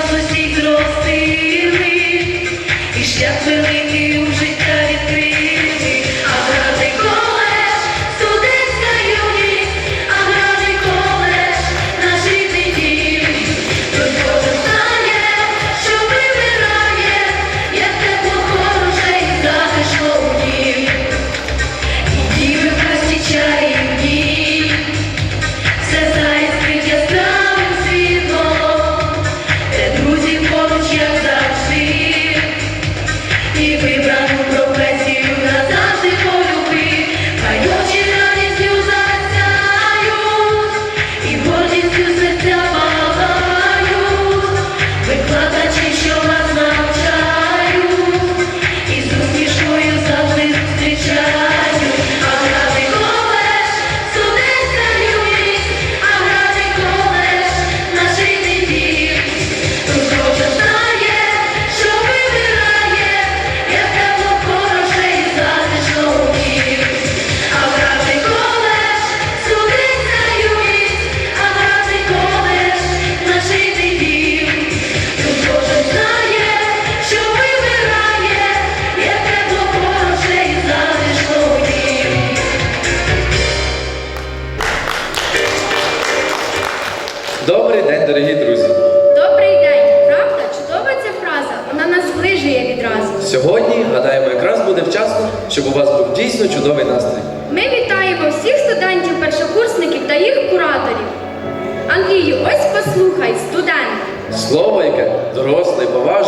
нас усіх зростили, і шлях великий у житті.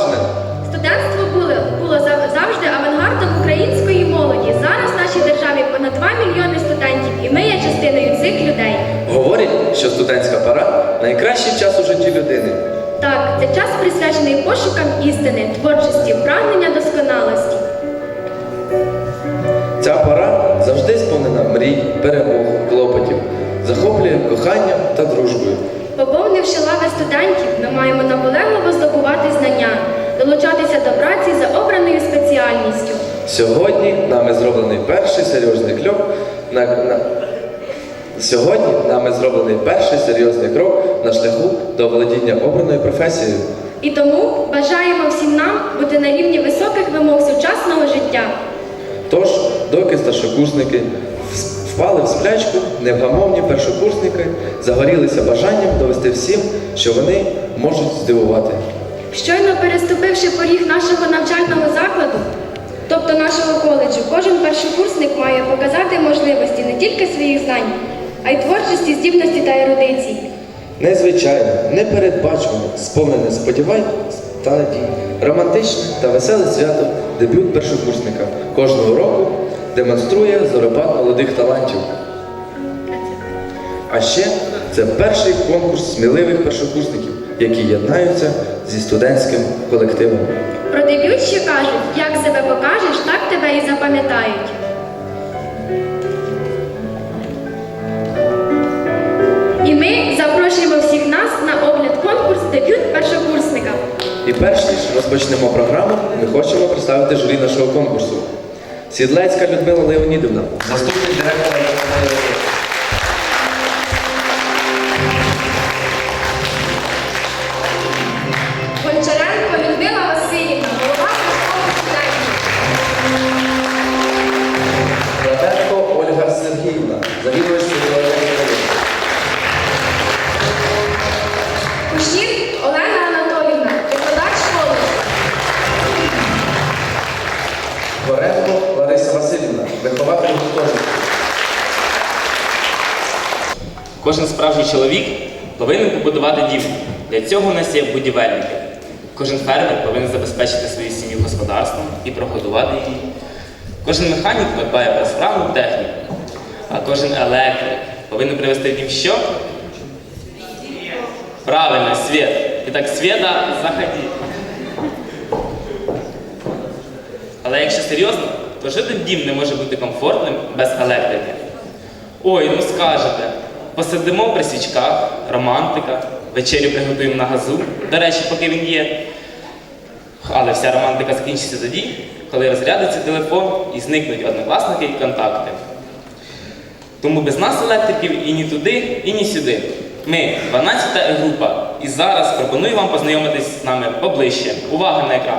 Поважне. Студентство було, було завжди авангардом української молоді. Зараз в нашій державі понад 2 мільйони студентів, і ми є частиною цих людей. Говорять, що студентська пора найкращий час у житті людини. Так, це час присвячений пошукам істини, творчості, прагнення досконалості. Ця пора завжди сповнена мрій, перемог, клопотів, захоплює коханням та дружбою. Поповнивши лави студентів, ми маємо наполегливо здобувати знання, долучатися до праці за обраною спеціальністю. Сьогодні нами зроблений перший серйозний крок на, на... Сьогодні нами зроблений перший серйозний крок на шляху до володіння обраною професією. І тому бажаємо всім нам бути на рівні високих вимог сучасного життя. Тож, доки старшокурсники впали в сплячку, невгамовні першокурсники загорілися бажанням довести всім, що вони можуть здивувати. Щойно переступивши поріг нашого навчального закладу, тобто нашого коледжу, кожен першокурсник має показати можливості не тільки своїх знань, а й творчості, здібності та ерудиції. Незвичайне, непередбачуване, сповнене сподівань та надій, романтичне та веселе свято, дебют першокурсника кожного року демонструє зоропад молодих талантів. А ще це перший конкурс сміливих першокурсників, які єднаються зі студентським колективом. Про дебют ще кажуть, як себе покажеш, так тебе і запам'ятають. І ми запрошуємо всіх нас на огляд конкурс дебют першокурсника. І перш ніж розпочнемо програму, ми хочемо представити журі нашого конкурсу. Сідлецька Людмила Леонідівна, заступник директора. Справжній чоловік повинен побудувати дім. Для цього у нас є будівельники. Кожен фермер повинен забезпечити свою сім'ю господарством і прогодувати її. Кожен механік подбає про справну техніку, а кожен електрик повинен привести в дім що? Правильно, світ. І так, світа, заходи. Але якщо серйозно, то жити дім не може бути комфортним без електрики. Ой, ну скажете, посидимо при свічках, романтика, вечерю приготуємо на газу, до речі, поки він є. Але вся романтика закінчиться тоді, коли розрядиться телефон і зникнуть однокласники і контакти. Тому без нас електриків і ні туди, і ні сюди. Ми 12 група, і зараз пропоную вам познайомитись з нами поближче. Увага на екран.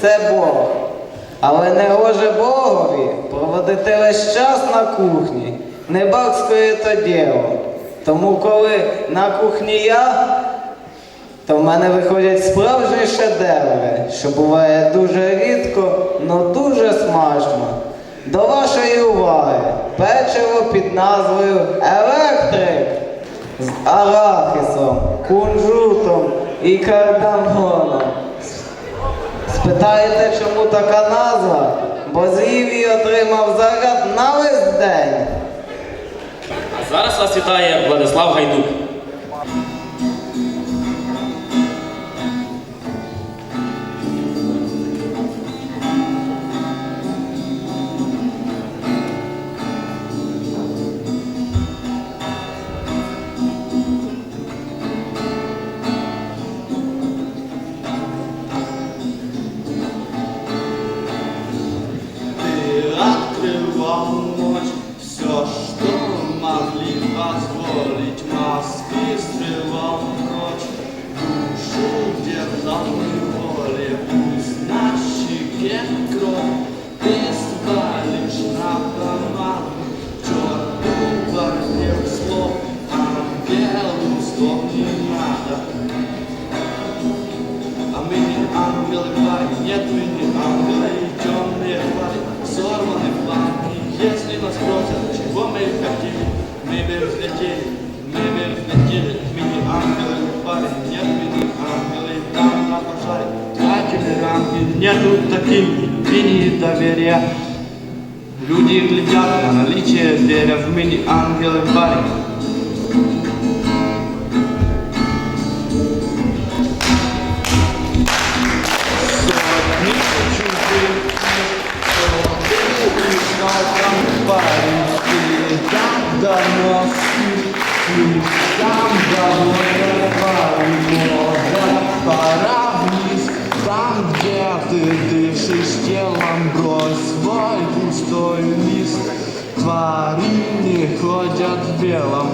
Це Бог. Але не гоже Богові проводити весь час на кухні, не бабської то діло. Тому коли на кухні я, то в мене виходять справжні шедеври, що буває дуже рідко, но дуже смачно. До вашої уваги печиво під назвою Електрик з арахісом, кунжутом і кардамоном. Спитаєте, чому така назва? Бо з'їв і отримав заряд на весь день. А зараз вас вітає Владислав Гайдук. Если нас просят, чего мы хотели, мы бы взлетели, мы бы взлетели, мы не ангелы, парень, нет, мы не ангелы, там на пожаре, тратили рамки, нету таким, линии доверия. Люди глядят на наличие веря в мини ангелы, парень. Пора вниз, там, где ты дышишь телом, брось свой пустой лист. Твари не ходят в белом,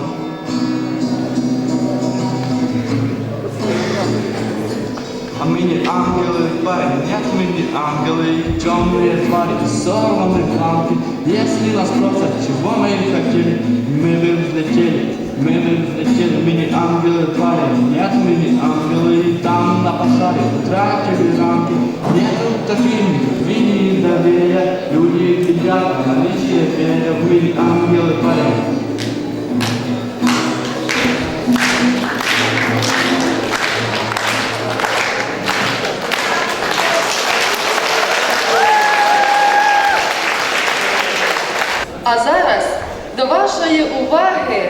А мы не ангелы, парень, нет, мы не ангелы Темные твари, сорваны планки Если нас спросят, чего мы хотели Мы бы взлетели, мы бы взлетели Мы не ангелы, парень, нет, мы не ангелы И там на пожаре утратили рамки Нету таких любви и доверия Люди глядят на наличие веря Мы не ангелы, парень А зараз до вашої уваги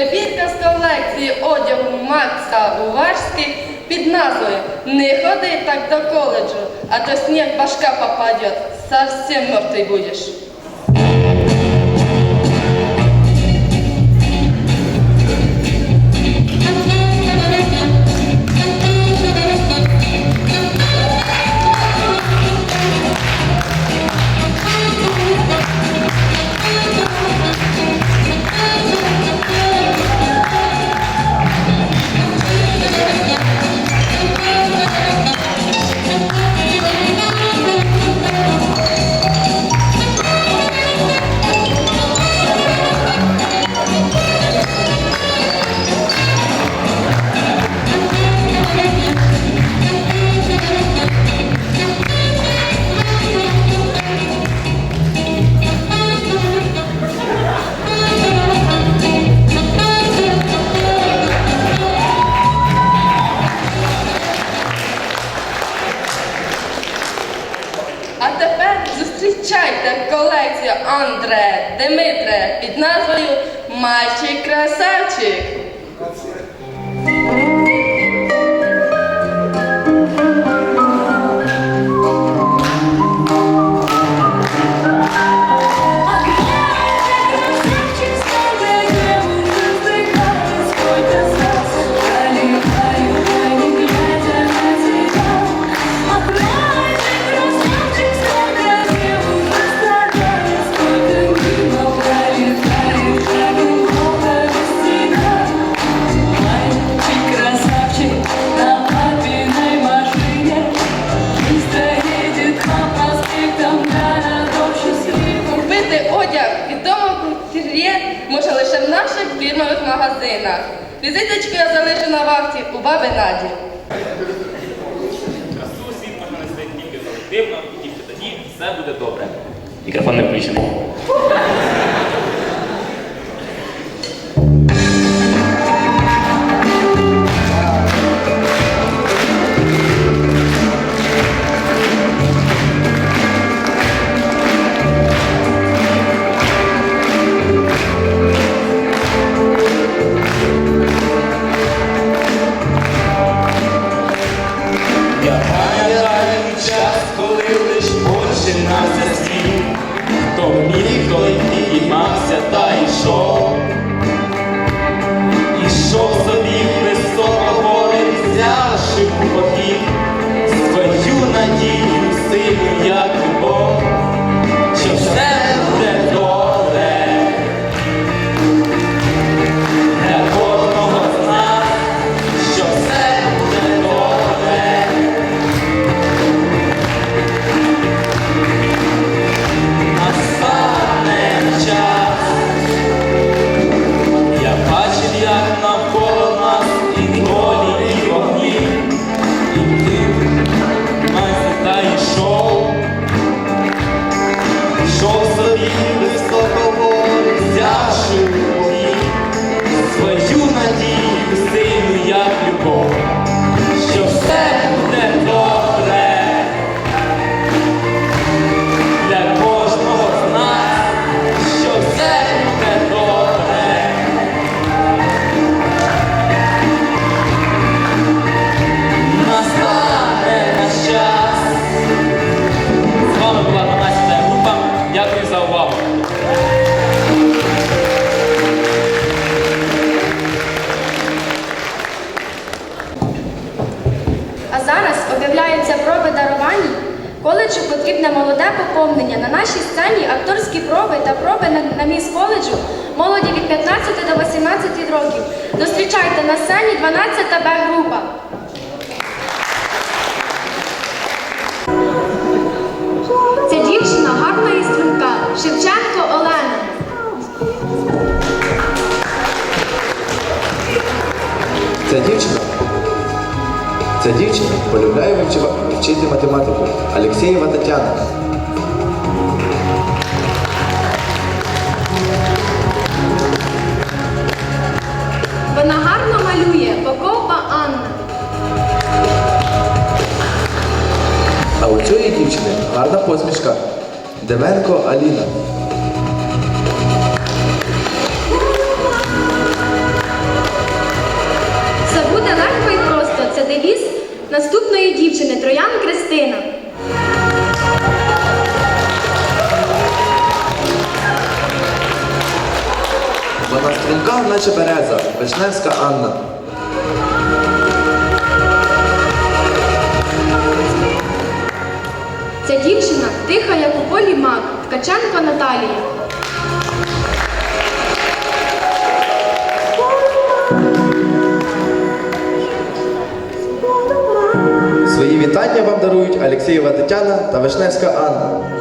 добірка з колекції одягу Макса Уварський під назвою Не ходи так до коледжу, а то сніг башка попадет, совсем мертвий будешь. Мікрофон. Я пам'ятаю час, коли лиш починався світ, хто міг, той підіймався та йшов. Потрібне молоде поповнення. На нашій сцені акторські проби та проби на, на міс коледжу молоді від 15 до 18 років. Зустрічайте на сцені 12 Б група. Ця дівчина полюбляє вчити математику. Алексєєва Тетяна. Вона гарно малює. Покопа Анна. А у цієї дівчини гарна посмішка. Девенко Аліна. Дівчини Троян Кристина. Вона струнка, наче береза. Вишневська Анна. Вітання вам дарують Алексєєва Тетяна та Вишневська Анна.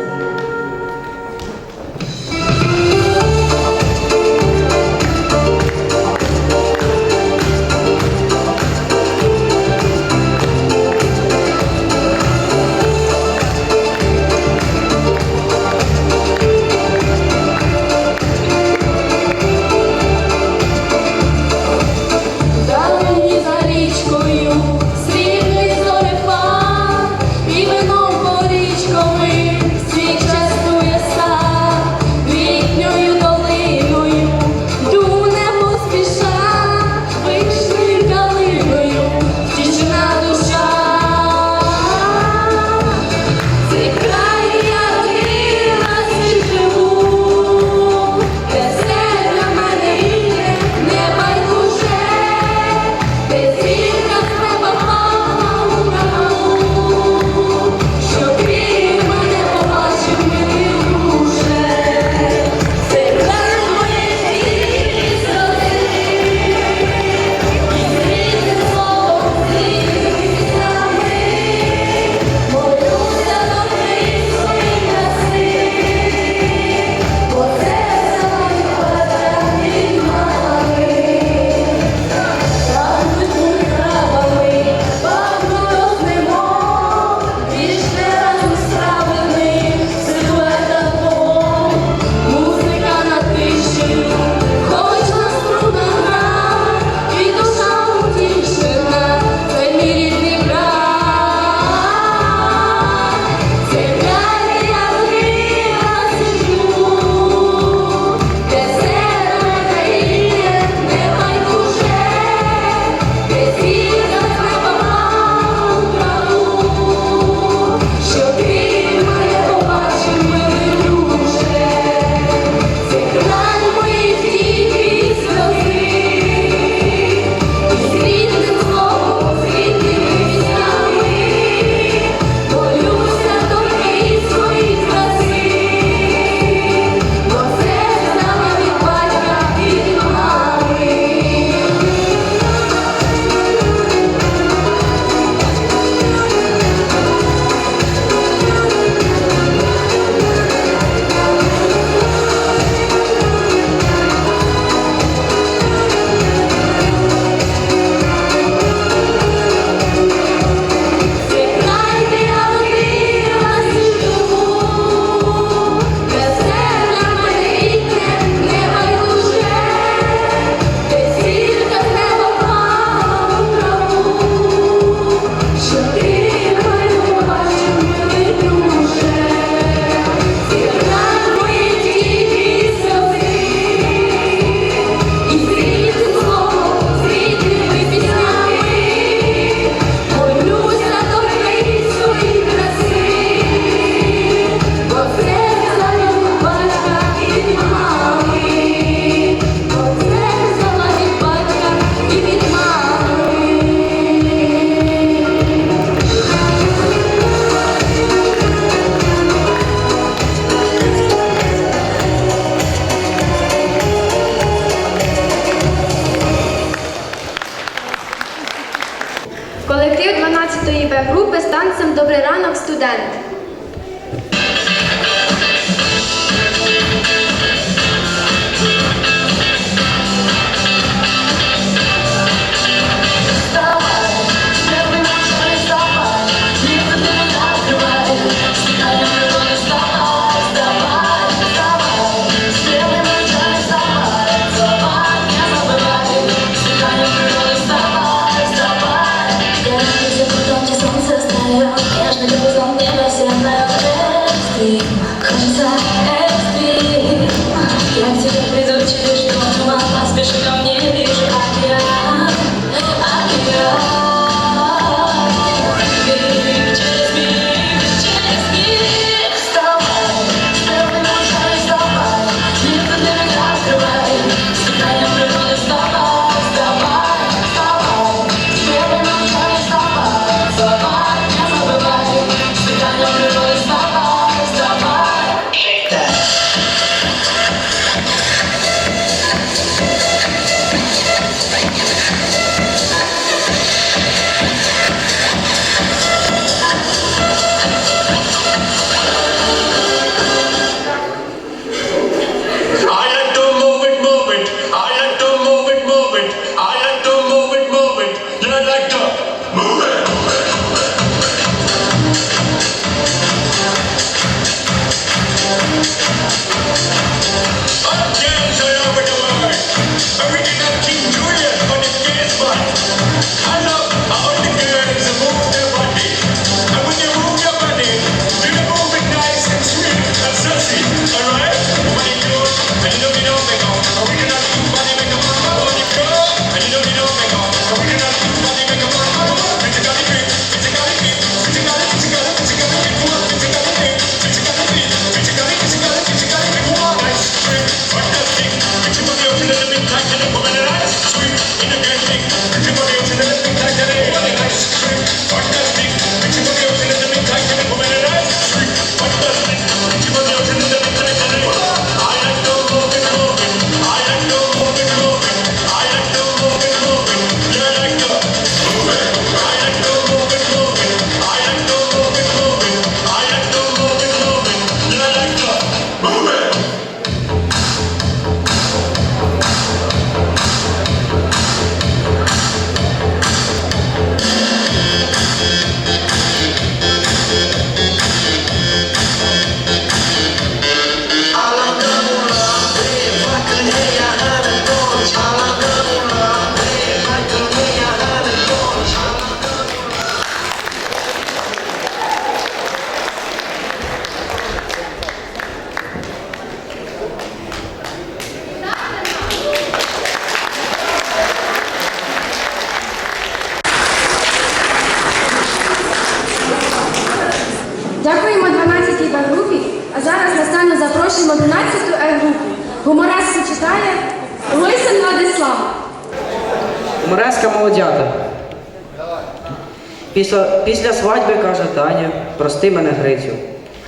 Після, після свадьби каже Таня, прости мене Грицю.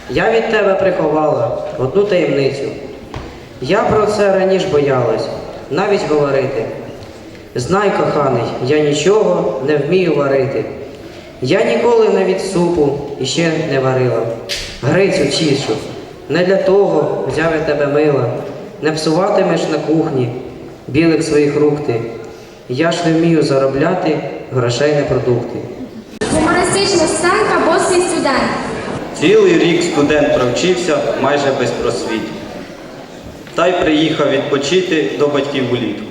Я від тебе приховала одну таємницю. Я про це раніше боялась, навіть говорити. Знай, коханий, я нічого не вмію варити. Я ніколи навіть супу іще не варила. Грицю чішу, не для того взяв я тебе мила, не псуватимеш на кухні білих своїх рук ти. Я ж не вмію заробляти грошей на продукти. Сценка Босий студент. Цілий рік студент провчився майже без просвітів. Та й приїхав відпочити до батьків улітку.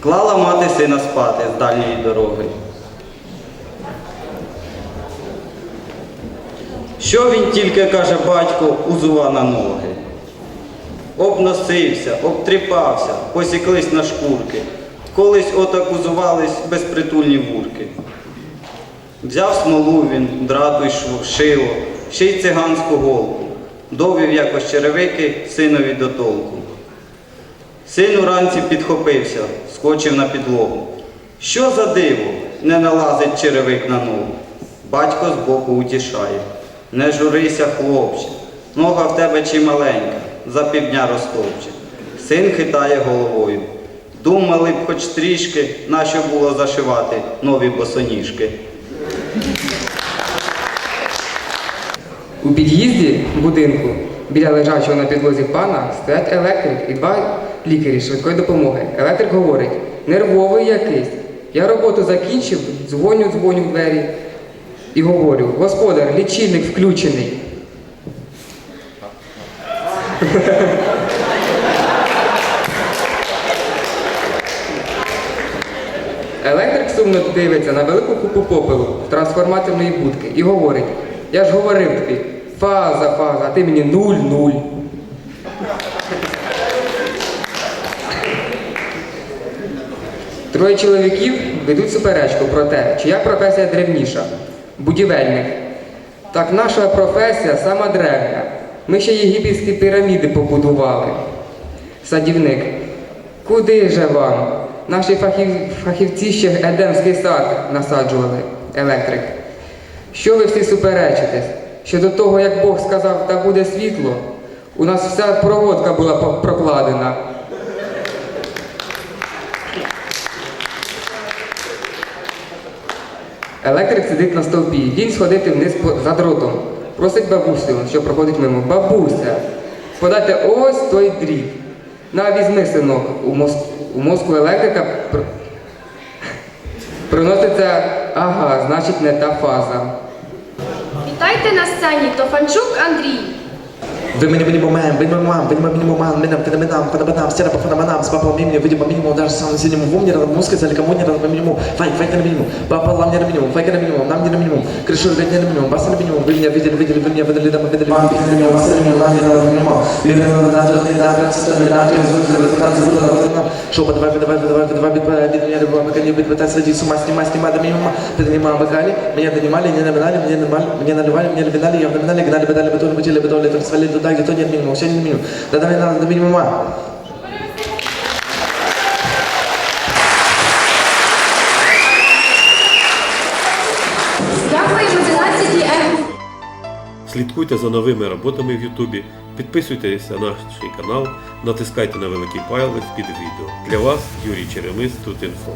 Клала мати сина спати з дальньої дороги. Що він тільки каже батько, узува на ноги. Обносився, обтріпався, посіклись на шкурки. Колись отак узувались безпритульні вурки. Взяв смолу він, драту й шило, ще й циганську голку, довів якось черевики синові до толку. Син уранці підхопився, скочив на підлогу. Що за диво, не налазить черевик на ногу. Батько збоку утішає. Не журися, хлопче, нога в тебе чималенька, за півдня розтовче. Син хитає головою. Думали б хоч трішки, на що було зашивати нові босоніжки. У під'їзді будинку біля лежачого на підлозі пана стоять електрик і два лікарі швидкої допомоги. Електрик говорить, нервовий якийсь. Я роботу закінчив, дзвоню, дзвоню в двері і говорю, господар, лічильник включений. Електрик сумно дивиться на велику купу попелу в трансформаторної будки і говорить: Я ж говорив тобі, фаза, фаза, а ти мені нуль-нуль. Троє чоловіків ведуть суперечку про те, чия професія древніша. Будівельник. Так наша професія сама древня. Ми ще єгипетські піраміди побудували. Садівник. Куди же вам? Наші фахів... фахівці ще Едемський сад насаджували, електрик. Що ви всі суперечитесь? Щодо того, як Бог сказав, та буде світло, у нас вся проводка була прокладена. Електрик сидить на стовпі. Він сходити вниз за дротом. Просить бабусю, що проходить мимо. Бабуся, подайте ось той дріт. На візьми, синок, у, мозк, у мозку електрика пр... проноситься, ага, значить не та фаза. Вітайте на сцені Тофанчук Андрій. Вы мне минимум мам, вы мам, вы минимум мам, минам, ты минам, фанабанам, стера по фанабанам, с папа минимум, видимо минимум, даже сам синим в умне, радом музыка, за кому не радом минимум, фай, фай на минимум, папа лам не на минимум, фай на минимум, нам не на минимум, крышу рвать не на минимум, баса на минимум, вы меня видели, видели, вы меня видели, дома видели, вам видели, минимум, баса на минимум, нам не на минимум, видели, на да, да, да, да, цитаты, да, ты звук, результат, звук, да, да, да, шопа, давай, давай, давай, давай, давай, видели, меня любого, мы не быть, пытаться сойти с ума, снимать, снимать до минимума, поднимаем бокали, меня донимали, не номинали, мне наливали, мне наливали, мне навинали, я в номинале, гнали, бедали, бетоны, бутили, бетоны, то свалили туда, где то нет минимум, все не минимум, да, давай, надо до минимума. Дякуємо 11 М. Слідкуйте за новими роботами в Ютубі, підписуйтесь на наш канал, натискайте на великий палець під відео. Для вас Юрій Черемис тут інфо.